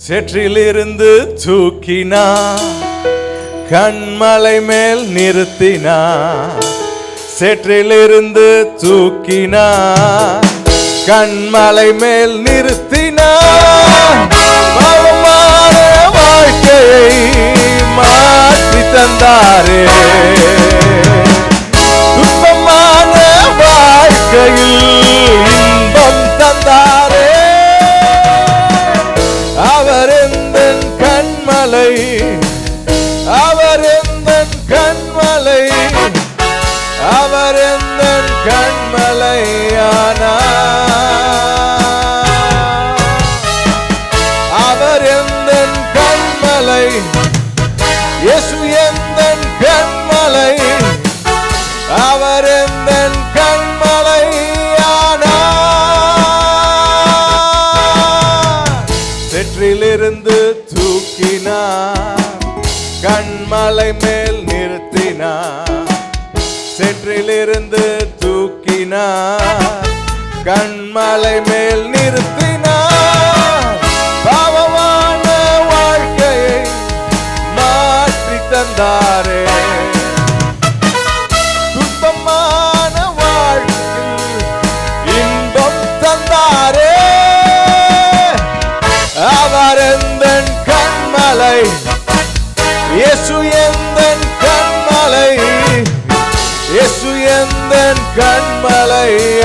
சேற்றிலிருந்து தூக்கினா கண்மலை மேல் நிறுத்தினா சேற்றிலிருந்து தூக்கினா கண்மலை மேல் நிறுத்தினா வாழ்க்கையை மாற்றி தந்தாரே. கண்மலை அவர் எந்த கண்மலை? அவர் எந்த கண்மலையானா அவர் எந்த கண்மலை? இயேசு எந்த கண்மலை? கயிற்றிலிருந்து தூக்கினார். கண்மலை மேல் நிறுத்தினார். செற்றிலிருந்து தூக்கினார். கண்மலை மேல் நிறுத்தினார். பாவமான வாழ்க்கையை மாற்றி தந்தாரே. அவர் எந்த கண்மலை இயேசு எந்த கண்மலை இயேசு எந்த கண்மலையானார்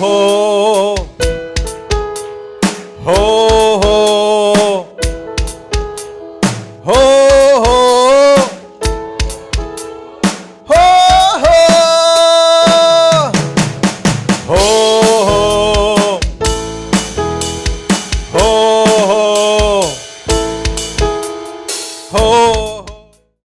ho. Ho ho. Ho.